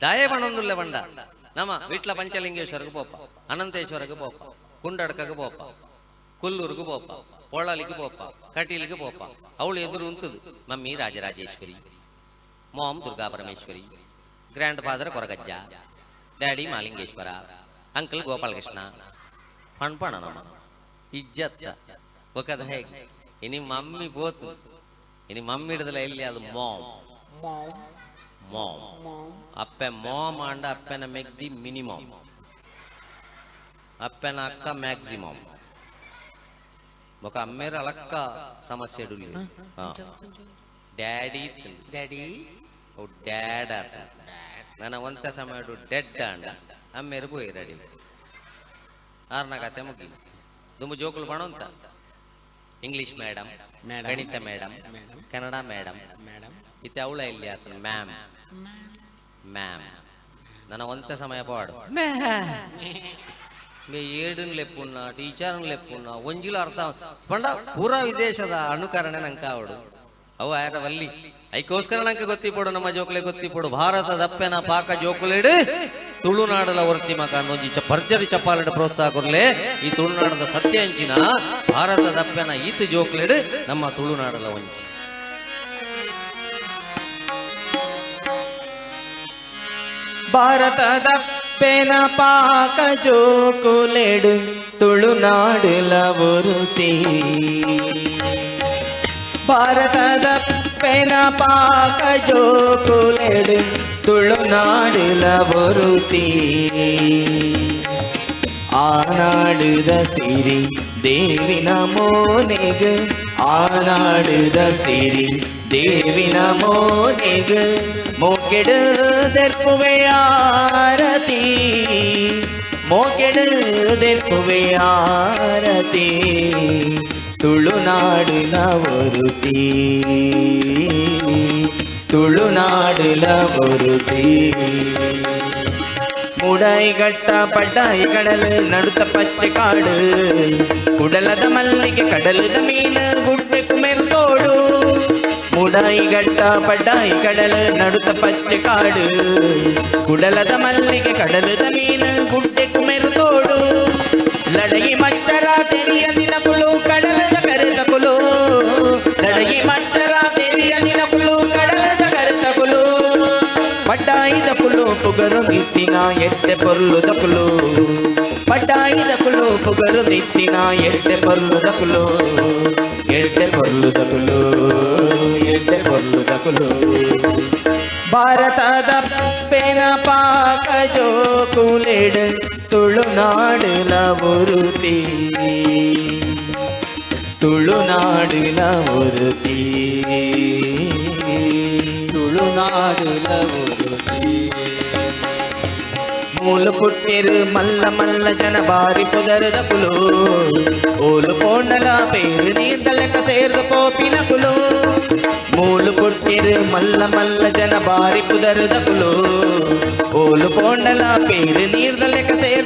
ದಾಯೆ ಬಣೊಂದುಲ್ಲೆ ಬಂಡ ನಮ್ಮ ವಿಟ್ಲ ಪಂಚಲಿಂಗೇಶ್ವರಗೆ ಪೋಪ, ಅನಂತೇಶ್ವರಗೆ ಪೋಪ, ಕುಂಡಡ್ಕಗೆ ಪೋಪ, ಕೊಲ್ಲೂರ್ಗೆ ಪೋಪ ಒಳಲಿಗೆ ಪೋಪ, ಕಟೀಲಿಗೆ ಪೋಪ, ಅವಳು ಎದುರು ಉಂತದು mummy Rajarajeshwari, mom Durga Parameshwari grandfather Koragajja, daddy Malingeshwara, uncle Gopalakrishna, ಪಣ್ಪಣ ನಮ್ಮ, ಇಜ್ಜತ್ತ, ಒಕ್ಕದ ಹೇಗೆ? ಇನಿ ಮಮ್ಮಿ ಬೋತು ಇನಿ ಮಮ್ಮಿ ಹಿಡಿದಲ ಎಲ್ಲಿ ಅದು mom? Mom. ಮಾಮ್ ಮಾಮ್ ಅಪ್ಪೆ ಮಾಮ್ ಅಂಡ ಅಪ್ಪೆನ ಮೆಗ್ದಿ ಮಿನಿಮಮ್ ಅಪ್ಪೆನ ಅಕ್ಕ ಮ್ಯಾಕ್ಸಿಮಮ್ ఒక అమ్మేరు అలక్క సమస్యడు ಡ್ಯಾಡಿ ಡ್ಯಾಡಿ ಓ ಡ್ಯಾಡ್ ಆತ ನನ್ನ ಒಂತ ಸಮಯಡು ಡೆಡ್ ಅಂಡ ಅಮ್ಮೇರು పోయి రెడీ ಆರ್ನ ಕತೆ ಮುಗಿ ದುಂಬು ಜೋಕುಲು ಬಣಂತ ಇಂಗ್ಲಿಷ್ ಮೇಡಮ್. ಗಣಿತ ಮೇಡಮ್ ಕನ್ನಡ ಮೇಡಮ್ ಮೇಡಮ್ ಇತ್ತೆ ಅವಳ ಇಲ್ಲಿ ಆತನ ಮ್ಯಾಮ್ ಮ್ಯಾಮ್ ನನ್ನ ಒಂತ ಸಮಯ ಪಾಡು ಮೇ ಏಡನ್ ಲೆಪ್ಪುನ್ನ ಟೀಚರ್ನ್ ಲೆಪ್ಪುನ್ನ ಒಂಜಿಲ ಅರ್ಥ ಪಂಡ ಪೂರ ವಿದೇಶದ ಅನುಕರಣೆ ನಂಗೆ ಕಾವಡು ಅವು ಆಯ್ತ ವಲ್ಲಿ? ಐಕೋಸ್ಕರ ನಂಗೆ ಗೊತ್ತಿಪಡು, ನಮ್ಮ ಜೋಕ್ಲೆ ಗೊತ್ತಿಪಡು. ಭಾರತದ ಅಪ್ಪೆನ ಪಾಕ ಜೋಕುಲೆಡು, ತುಳುನಾಡಲ ವರ್ತಿ ಮಕ ಅಂದೊಂಜಿ ಚ ಭರ್ಜರಿ ಚಪ್ಪಾಲಡ್ ಪ್ರೋತ್ಸಾಹ ಕೊರ್ಲೆ ಈ ತುಳುನಾಡದ ಸತ್ಯ ಅಂಚಿನ ಭಾರತದ ಅಪ್ಪೆನ ಈತ ಜೋಕುಲೆಡು, ನಮ್ಮ ತುಳುನಾಡಲ ಒಂಜಿ ಭಾರತದ ಪೆನ ಪಾಕ ಜೋಕುಲೆಡು, ತುಳುನಾಡಲ ಒರುತಿ ಭಾರತದ ಪೆನ ಪಾಕ ಜೋಕುಲೆಡು ತುಳುನಾಡುಲ ಒರುತಿ ಆನಾಡುದ ಸಿರಿ ದೇವಿನ ಮೋನೆಗೆ ಆನಾಡುದ ಸಿರಿ ದೇವಿನ ಮೋನೆಗೆ ಮೋಕೆಡುದೆರ್ಪುವೆ ಆರತಿ ಮೋಕೆಡುದೆರ್ಪುವೆ ಆರತಿ ತುಳುನಾಡಿನ ಒರುತಿ ತುಳುನಾಡಿನ ಒರುತಿ ಮುಡಾಯಿಗಟ್ಟ ಪಡ್ಡಾಯಿ ಕಡಲು ನಡುತ್ತ ಪಚ್ಚೆ ಕಾಡು ಕುಡಲದ ಮಲ್ಲಿಗೆ ಕಡಲದ ಮೀನು ಗುಡ್ಡೆ ಕುಮೆರ್ತೋಡು ಮುಡಾಯಿಗಟ್ಟ ಪಡ್ಡಾಯಿ ಕಡಲು ನಡುತ್ತ ಪಚ್ಚೆ ಕಾಡು ಕುಡಲದ ಮಲ್ಲಿಗೆ ಕಡಲದ ಮೀನು ಗುಡ್ಡೆ ಕುಮೆರ್ತೋಡು ಲಡಗಿ ಮಚ್ಚರ ತೆರಿಯ ದಿನಪುಳು ನಿತ್ತಿನ ಎಟ್ಟೆ ಪೊರ್ಲುದ ಕುಲು ಪಡ್ಡಾಯಿದ ಕುಲು ಪುಗರು ನಿತ್ತಿನ ಎಟ್ಟೆ ಪೊರ್ಲುದ ಕುಲು ಎಟ್ಟೆ ಪೊರ್ಲುದ ಕುಲು ಎಟ್ಟೆ ಪೊರ್ಲುದ ಕುಲು ಭಾರತದ ಪೆನ ಪಾಕ ಜೋಕುಲೆಡ್ ತುಳುನಾಡುಲ ಒರುತಿ ತುಳುನಾಡುಲ ಒರುತಿ ತುಳುನಾಡುಲ ಒರುತಿ ఊలు పుట్టిరు మల్ల మల్ల జన బారి పుదరుదకులు ఊలు పోండల పేరు నీందలక సేర్దు పోపినకులు. మూలు పుట్టిరు మల్ల మల్ల జన బారి పుదరుదకులు ఊలు పోండల పేరు నీర్దలక సేరు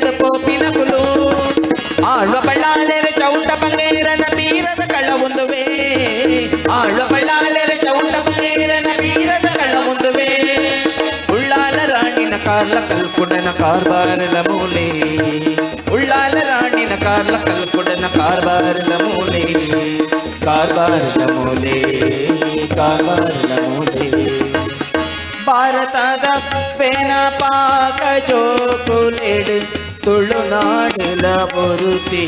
ಕಾರ್ಲ ಕಲ್ಕುಡನ ಕಾರ್ಬಾರಲ ಮೂಲೆ ಉಳ್ಳಾಲ ರಾಣಿನ ಕಾರ್ಲ ಕಲ್ಕುಡನ ಕಾರ್ಬಾರಲ ಮೂಲೆ ಕಾರ್ಬಾರಲ ಮೂಲೆ ಕಾರ್ಬಾರಲ ಮೂಲೆ ಭಾರತದ ಪೆನ ಪಾಕ ಜೋಕುಲೆಡು ತುಳುನಾಡುಲ ಬರುತಿ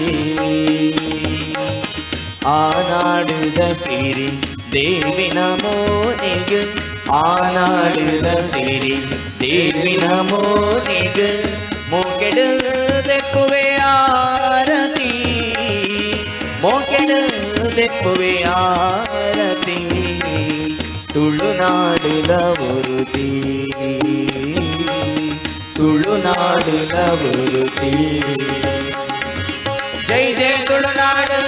ಆನಾಡುದ ಸಿರಿ ದೇವಿನ ಮೋನಿಗೆ ಆನಾಡುದ ಸಿರಿ ದೇವಿನ ಮೋನಿಗೆ ಮೋಕೆಡು ದೆಪ್ಪುವೆ ಆರತಿ ಮೋಕೆಡು ದೆಪ್ಪುವೆ ಆರತಿ ತುಳುನಾಡುಲ ಒರುತಿ ತುಳುನಾಡುಲ ಒರುತಿ ಜೈ ಜೈ ತುಳುನಾಡು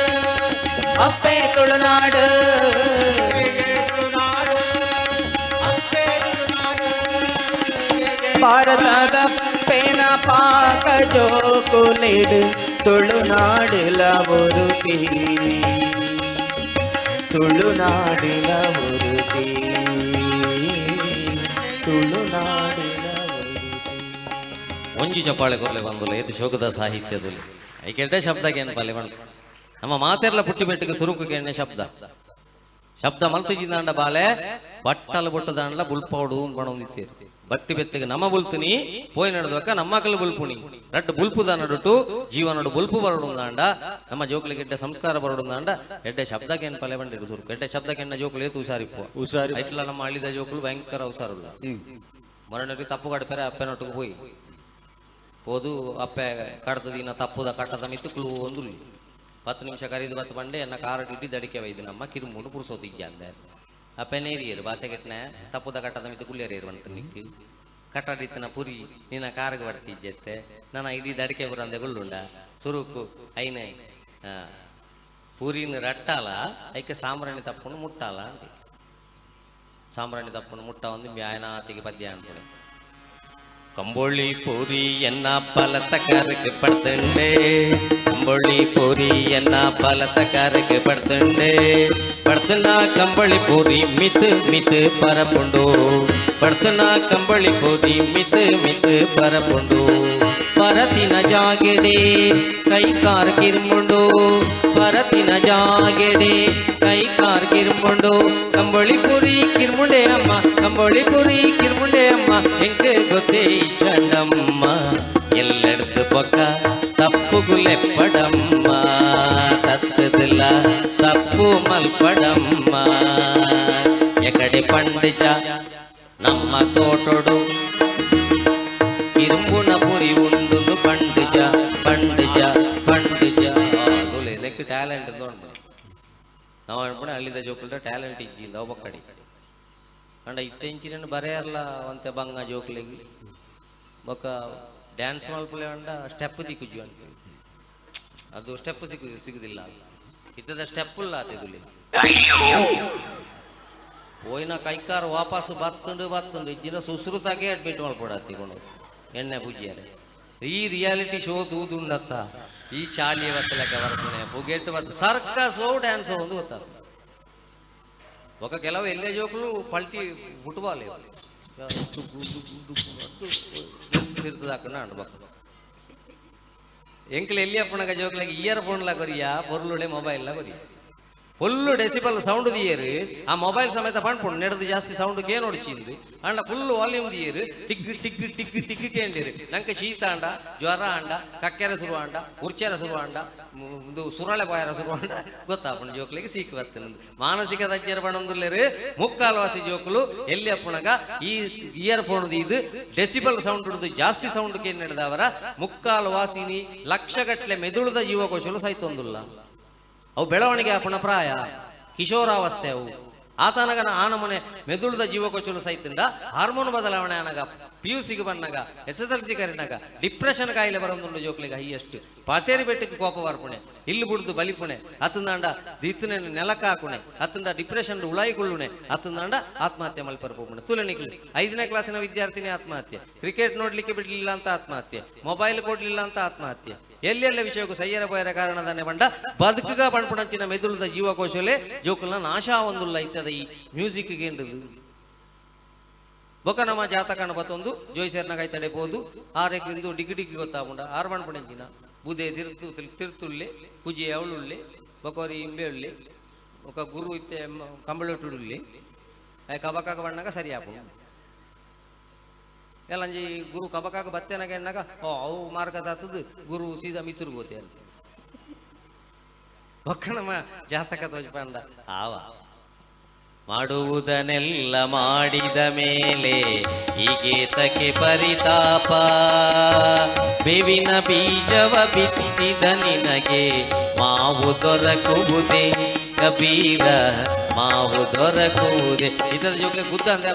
ಭಾರತದ ಪೇನ ಪಾಕ ಜೋಕುಲಿಡು ತುಳುನಾಡಿಲ ಒರುತಿ ತುಳುನಾಡಿಲ ಒರುತಿ ತುಳುನಾಡಿನ ಒರುತಿ ಒಂಜಿ ಚಪ್ಪಾಳೆ ಕೊರಲೆ ಬಂದಲ್ಲ ಏತು ಶೋಕದ ಸಾಹಿತ್ಯದಲ್ಲಿ. ಐಕೆಡ್ಡೆ ಶಬ್ದ ಏನು ಪಲ್ಲೆ ಬಂದು. ನಮ್ಮ ಮಾತೆರ್ಲ ಪುಟ್ಟಿ ಬೆಟ್ಟಕ್ಕೆ ಸುರುಕುಗೆ ಎಣ್ಣೆ ಶಬ್ದ. ಶಬ್ದ ಮಲ್ತಿಜಿಂದಾಂಡ ಬಾಲೆ, ಬಟ್ಟಲು ಬುಟ್ಟದಾಂಡ್ಲ ಬುಲ್ಪೌಡು ಬಣೊಂದಿತ್ತೀರು. ಬಟ್ಟಿ ಬೆತ್ತಿಗೆ ನಮ್ಮ ಬುಲ್ತುನಿ ಪೋಯ್ ನಡೆದಕ್ಕ ನಮ್ಮ ಮಕ್ಕಳು ಬುಲ್ಪುನಿ ರಡ್ಡು ಬುಲ್ಪುದ ನಡುಟು ಜೀವನಡು ಬುಲ್ಪು ಬರಡುಂದಾಂಡ ನಮ್ಮ ಜೋಕ್ಲಿಗೆ ಎಡ್ಡೆ ಸಂಸ್ಕಾರ ಬರಡುಂದಾಂಡ ಎಡ್ಡೆ ಶಬ್ದಕ್ಕೆ ಕೆನ್ ಪಲ್ಲೆ ಬಂದಿರು ಸುರುಕು ಎಡ್ಡೆ ಶಬ್ದಕ್ಕೆ ಎಣ್ಣ ಜೋಕ್ಲು ಏತು ಹುಷಾರಿಪ್ಪು ಹುಷಾರಿ ಐಟ್ಲ ನಮ್ಮ ಹಳ್ಳಿದ ಜೋಕ್ಲು ಭಯಂಕರ ಹುಷಾರುಲ್ಲ ಮರಣಕ್ಕೆ ತಪ್ಪು ಕಡಪೆರೆ ಅಪ್ಪನೊಟ್ಟಿಗೆ ಹೋಯಿ. ಹೋದು ಅಪ್ಪೆ ಕಡ್ದ ದಿನ ತಪ್ಪುದ ಕಟ್ಟದ ಮಿತ್ತು ಕುಲು ಒಂದು ಹತ್ತು ನಿಮಿಷ ಕರೀದು ಬತ್ತು ಬಂಡೆ ಎನ್ನ ಕಾರ ಇಟ್ಟು ದಡಿಕೆ ಒಯ್ದು ನಮ್ಮ ಕಿರುಮೂಡು ಪುರುಸೋದಿಜ್ಜ ಅಂದೆ. ಅಪ್ಪನೇರಿಯರು ಬಾಸೆಗೆಟ್ನ ತಪ್ಪುದ ಕಟ್ಟದ ಮಿತ್ತು ಕುಲ್ಲೇರಿಯರು ಬಂತು ನಿಕ್ಕು ಕಟ್ಟಡಿತ್ತಿನ ಪುರಿ ನಿನ್ನ ಕಾರ್ಗೆ ಬರ್ತಿಜ್ಜತ್ತೆ ನನ್ನ ಇಡೀ ದಡಿಕೆ ಬರಂದೆ ಗುಳ್ಳುಂಡ ಸುರುಕು ಐನೆ ಆ, ಪೂರಿನ ರಟ್ಟಾಲ ಐಕೆ ಸಾಂಬ್ರಾಣಿ ತಪ್ಪುಂಡು ಮುಟ್ಟಾಲ ಅಂತ ಸಾಂಬ್ರಾಣಿ ತಪ್ಪುಂಡು ಮುಟ್ಟ ಒಂದು ಬ್ಯಾಯನಾತಿಗೆ ಪದ್ಯ ಅನ್ಕೊಳ್ಳಿ ಕಂಬೊಳ್ಳಿ ಪೂರಿ ಎನ್ನ ಪಲತಕಾರಕ್ಕೆ ಪಡ್ತಂಡೆ ಕಂಬೊಳ್ಳಿ ಪೂರಿ ಎನ್ನ ಪಲತಕಾರಕ್ಕೆ ಪಡ್ತಂಡೆ ಪಡ್ತನ ಕಂಬಳಿ ಪೂರಿ ಮಿತ್ ಮಿತ್ ಪರಪುಂಡು ಪಡ್ತನ ಕಂಬಳಿ ಪೂರಿ ಮಿತ್ ಮಿತ್ ಪರಪುಂಡು ಪರತಿನ ಜಾಗೆಡೆ ಕೈ ಕಾರ್ ಕಿರ್ಮುಂಡು ಪರತಿನ ಜಾಗೆಡೆ ಕೈ ಕಾರ್ ಕಿರ್ಮುಂಡು ಕಂಬಳಿ ಪುರಿ ಕಿರ್ಮುಂಡೆ ಅಮ್ಮ ಕಂಬಳಿ ಪುರಿ ಕಿರ್ಮುಂಡೆ ಅಮ್ಮ ಹೆಂಗೆ ಗೊತ್ತೇ ಚಂಡಮ್ಮ ಎಲ್ಲೆಡ್ದು ಪೊಕ್ಕ ತಪ್ಪು ಗುಲೆಪ್ಪಡಮ್ಮ ತತ್ತದಿಲ್ಲ తప్పు మల్పడమ్మ ఎక్కడి పండిట నమ్మ తోటడు ఇరుంబున పురి ఉండు పండిజ పండిజ పండిజ ನಿನಕ್ಕೆ ಟ್ಯಾಲೆಂಟ್ ನೋಡ್ಬೋದು. ನಾವು ಅನ್ಬಿಡ ಅಲ್ಲಿದ್ದ ಜೋಕುಲ್ರೆ ಟ್ಯಾಲೆಂಟ್ ಇಜ್ಜಿಲ್ಲ ಒಬ್ಬ ಕಡೆ. ಅಂಡ ಇತ್ತ ಇಂಚಿನ ಬರೆಯಲ್ಲ ಅಂತ ಬಂಗ ಜೋಕ್ಲಿಗೆ. ಒಕ್ಕ ಡ್ಯಾನ್ಸ್ ಮಾಡ್ಕೊಳ್ಳೆ ಅಂಡ ಸ್ಟೆಪ್ ದಿಕ್ಕುಜ್ಜು ಅಂತ. ಅದು ಸ್ಟೆಪ್ ಸಿಕ್ಕು ಸಿಗುದಿಲ್ಲ. ಇದ್ದದ ಸ್ಟೆಪ್ಪುಲ್ಲ ಆತಿದುಲಿ ಹೋಯ್ನ ಕೈಕಾರ ವಾಪಸ್ ಬತ್ತುಂಡು ಬತ್ತುಂಡು ಇಜ್ಜಿನ ಸುಶ್ರುತಾಗೆ ಅಡ್ಮಿಟ್ ಮಾಡ್ಬಿಡತ್ತಿಕೊಂಡು ಎಣ್ಣೆ ಬುಜ್ಜಿಯರೆ ಈ ರಿಯಾಲಿಟಿ ಶೋ ದೂದುಂಡತ್ತ ಈ ಚಾಳಿ ಬತ್ತಲಕ ಬರ್ತನೆ ಬುಗೆಟ್ ಬತ್ತ ಸರ್ಕಸ್ ಓ ಡ್ಯಾನ್ಸ್ ಒಂದು ಗೊತ್ತ ఒక గెలవ వెళ్ళే జోకులు పల్టీ ఫుట్బాల్ తిరుగుతుంది అక్కడ అంట పక్కన ಎಂಕಲ್ ಎಲ್ಲಿ ಅಪ್ಪಣಗ ಜೋಕ್ಲಾಗಿ ಇಯರ್ ಫೋನ್ಲಾಗ ಕೊರಿಯಾ ಪೊರ್ಲುಡೆ ಮೊಬೈಲ್ಲಾಗ ಕೊರಿಯಾ ಫುಲ್ಲು ಡೆಸಿಬಲ್ ಸೌಂಡ್ ದಿಯರು ಆ ಮೊಬೈಲ್ ಸಮೇತ ಪಂಡ್ಪುಂಡು ನೆಡ್ದು ಜಾಸ್ತಿ ಸೌಂಡ್ ಕೇನ್ ಹೊಡಿಚಿಂದು ಅಂಡ ಫುಲ್ ವಾಲ್ಯೂಮ್ ದಿಯರು ಟಿಗ್ ಟಿಗ್ ಟಿಗ್ ಟಿಗ್ ಕೇಂದಿರು ನಂಗೆ ಶೀತ ಅಂಡ, ಜ್ವರ ಅಂಡ, ಕಕ್ಕೆರೆ ಶುರು ಅಂಡ, ಉರ್ಚೆರ ಶುರು ಅಂಡ ಇದು ಸುರಳೆ ಬಾಯರ ಶುರು ಅಂಡ. ಗೊತ್ತಾಪಣ ಜೋಕ್ಲಿಗೆ ಸೀಕ್ ಬರ್ತೇನೆ ಮಾನಸಿಕ ತಜ್ಜರ ಬಣ್ಣಂದುಲ್ಲೇರು ಮುಕ್ಕಾಲ್ವಾಸಿ ಜೋಕುಲು, ಎಲ್ಲಿ ಅಪ್ಪಣಗ, ಈ ಇಯರ್ ಫೋನ್ ಇದು ಡೆಸಿಬಲ್ ಸೌಂಡ್ ಹಿಡಿದು ಜಾಸ್ತಿ ಸೌಂಡ್ ಕೇನ್ ನಡೆದವರ ಮುಕ್ಕಾಲು ವಾಸಿನಿ ಮೆದುಳದ ಜೀವಕೋಶಲು ಸೈತೊಂದುಲ್ಲ ಅವು ಬೆಳವಣಿಗೆ ಪುಣಪ್ರಾಯ ಪ್ರಾಯ ಕಿಶೋರಾವಸ್ಥೆ ಅವು. ಆತನಗನ ಆ ಮನೆ ಮೆದುಳದ ಜೀವಕೋಚಲು ಸಹಿತಿಂದ ಹಾರ್ಮೋನ್ ಬದಲಾವಣೆ ಅನಗ ಪಿ ಯು ಸಿಗೆ ಬಂದಾಗ ಎಸ್ ಎಸ್ ಎಲ್ ಸಿ ಕರಿನಾಗ ಡಿಪ್ರೆಷನ್ ಕಾಯಿಲೆ ಬರೋದು ಜೋಕ್ಲಿಗೆ ಹೈಯೆಸ್ಟ್. ಪಾತೇರಿ ಬೆಟ್ಟಕ್ಕೆ ಕೋಪ ಬರ್ಪುಣೆ ಇಲ್ಲಿ ಬಿಡ್ದು ಬಲಿಪುಣೆ ಅತ್ತಂದಾಂಡ ದಿತ್ತನೆ ನೆಲಕ ಹಾಕುಣೆ ಅತ್ತಂದ ಡಿಪ್ರೆಷನ್ ಉಳಾಯಿಕೊಳ್ಳುಣೆ ಅತ್ತಂದಾಂಡ ಆತ್ಮಹತ್ಯೆ ಮಲ್ಪರ್ಪುಣೆ ತುಲನಿಗಳು ಐದನೇ ಕ್ಲಾಸಿನ ವಿದ್ಯಾರ್ಥಿನಿ ಆತ್ಮಹತ್ಯೆ. ಕ್ರಿಕೆಟ್ ನೋಡ್ಲಿಕ್ಕೆ ಬಿಡ್ಲಿಲ್ಲ ಅಂತ ಆತ್ಮಹತ್ಯೆ. ಮೊಬೈಲ್ ಕೊಡ್ಲಿಲ್ಲ ಅಂತ ಆತ್ಮಹತ್ಯೆ. ಎಲ್ಲೆಲ್ಲ ವಿಷಯಕ್ಕೂ ಸಯ್ಯರ ಬಯರ ಕಾರಣದನ್ನೇ ಬಂಡ ಬದುಕುಗ ಪಣಪುಣಂಚಿನ ಮೆದುಳದ ಜೀವಕೋಶಲೆ ಜೋಕುಲ ನಾಶ ಒಂದುಲ್ಲ ಇತ್ತದ ಈ ಮ್ಯೂಸಿಕ್ ಎಂಡು ಬೊಕ ನಮ್ಮ ಜಾತಕಣ ಬತ್ತೊಂದು ಜೋಯಿಸರ್ನ ತಡೆಬಹುದು ಬೋದು ಆರಕ್ಕೆ ಇಂದು ಡಿಗಿ ಡಿಗಿ ಗೊತ್ತಾಗುಂಡ ಆರ್ ಪಣಪುಣಂಚಿನ ಬುದೆ ತಿರ್ತು ತಿರ್ತುಲ್ಲೆ ಪೂಜೆ ಅವಳುಳ್ಳೆ ಬೊಕೋರಿ ಇಂಬೆ ಉಳ್ಳೆ ಗುರು ಇತ್ತೆ ಕಂಬಳೊಟ್ಟುಳ್ಳಿ ಕಬಕಾಗ ಬಣ್ಣಗ ಸರಿ ಆಪು ಎಲ್ಲಂಜಿ ಗುರು ಕಬಕಾಗ ಬತ್ತೇನಾಗ ಎನ್ನಾಗ ಓ ಅವು ಮಾರ್ಗದ ಹತ್ತದು ಗುರು ಸೀದಾ ಮಿತ್ರ ಗೋತಿ ಅಂತ. ಒಕ್ಕನಮ್ಮ ಜಾತಕ ತೋಜ್ಪಂಡ ಆವ ಮಾಡುವುದನ್ನೆಲ್ಲ ಮಾಡಿದ ಮೇಲೆ ಹೀಗೆ ತಕ್ಕೆ ಪರಿತಾಪ. ಬೇವಿನ ಬೀಜವ ಬಿತ್ತಿದ ನಿನಗೆ ಮಾವು ದೊರಕುವುದೇ? ಕಬೀರ, ಮಾವು ದೊರಕುವುದೇ? ಇದರ ಜೊತೆ ಗುದ್ದ ಅಂದ್ರೆ